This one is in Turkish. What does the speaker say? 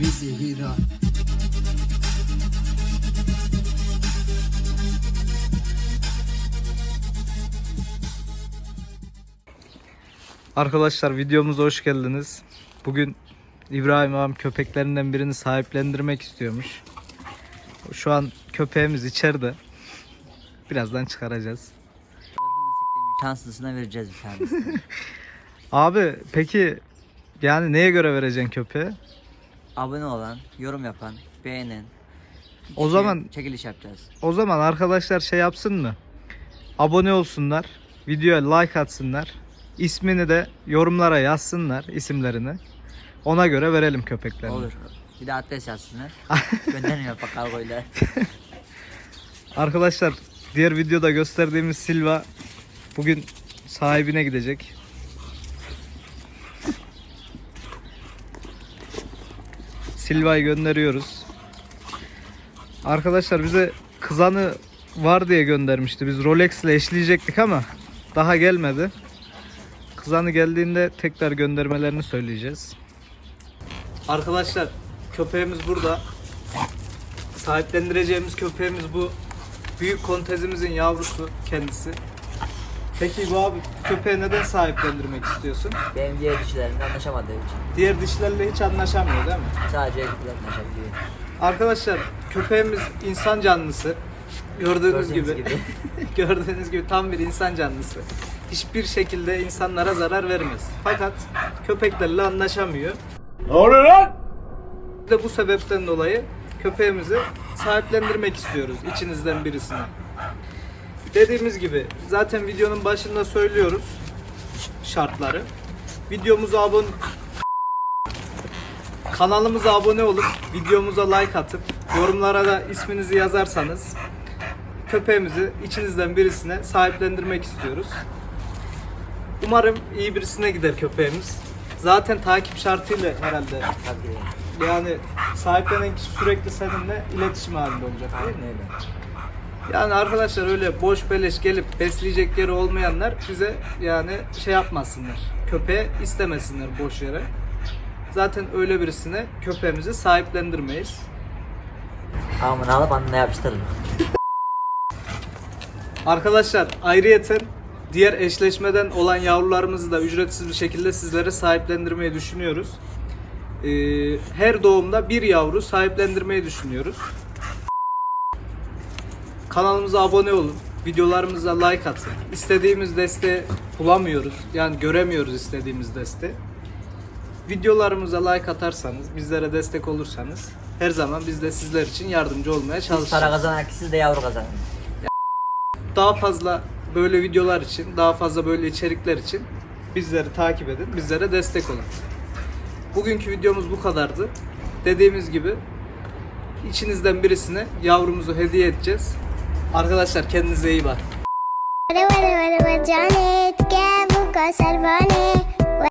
bizi Hira Arkadaşlar videomuza hoş geldiniz. Bugün İbrahim ağam köpeklerinden birini sahiplendirmek istiyormuş. Şu an köpeğimiz içeride. Birazdan çıkaracağız. Şanslısına vereceğiz bir tanesini. Abi peki yani neye göre vereceksin köpeği? Abone olan, yorum yapan, beğenen. O zaman- çekiliş yapacağız. O zaman arkadaşlar şey yapsın mı? Abone olsunlar. Videoya like atsınlar. İsmini de yorumlara yazsınlar isimlerini. Ona göre verelim köpeklerini. Olur. Bir de adres yazsınlar. Göndermiyor bak kargoyla. Arkadaşlar diğer videoda gösterdiğimiz Silva bugün sahibine gidecek. Silva'yı gönderiyoruz. Arkadaşlar bize kızanı var diye göndermişti. Biz Rolex ile eşleyecektik ama daha gelmedi. Kızanı geldiğinde tekrar göndermelerini söyleyeceğiz. Arkadaşlar köpeğimiz burada. Sahiplendireceğimiz köpeğimiz bu. Büyük kontezimizin yavrusu kendisi. Peki bu abi köpeği neden sahiplendirmek istiyorsun? Benim diğer dişilerimle anlaşamadığı için. Diğer dişlerle hiç anlaşamıyor değil mi? Sadece erkekler anlaşabiliyor. Arkadaşlar köpeğimiz insan canlısı. Gördüğünüz, Gördüğünüz gibi. gibi. Gördüğünüz gibi tam bir insan canlısı. Hiçbir şekilde insanlara zarar vermez. Fakat köpeklerle anlaşamıyor. Ne oluyor lan? Biz de bu sebepten dolayı köpeğimizi sahiplendirmek istiyoruz içinizden birisine. Dediğimiz gibi zaten videonun başında söylüyoruz şartları. Videomuza abone kanalımıza abone olup videomuza like atıp yorumlara da isminizi yazarsanız köpeğimizi içinizden birisine sahiplendirmek istiyoruz. Umarım iyi birisine gider köpeğimiz. Zaten takip şartıyla herhalde yani sahiplenen kişi sürekli seninle iletişim halinde olacak değil mi? Yani arkadaşlar öyle boş beleş gelip besleyecek yeri olmayanlar bize yani şey yapmasınlar. Köpeği istemesinler boş yere. Zaten öyle birisine köpeğimizi sahiplendirmeyiz. Amına alıp anına yapıştırın. Arkadaşlar ayrıyeten diğer eşleşmeden olan yavrularımızı da ücretsiz bir şekilde sizlere sahiplendirmeyi düşünüyoruz. Ee, her doğumda bir yavru sahiplendirmeyi düşünüyoruz. Kanalımıza abone olun. Videolarımıza like atın. İstediğimiz desteği bulamıyoruz. Yani göremiyoruz istediğimiz desteği. Videolarımıza like atarsanız, bizlere destek olursanız her zaman biz de sizler için yardımcı olmaya Biz çalışacağız para kazanan siz de yavru kazanın. daha fazla böyle videolar için, daha fazla böyle içerikler için bizleri takip edin, bizlere destek olun. Bugünkü videomuz bu kadardı. Dediğimiz gibi içinizden birisine yavrumuzu hediye edeceğiz. Arkadaşlar kendinize iyi bakın.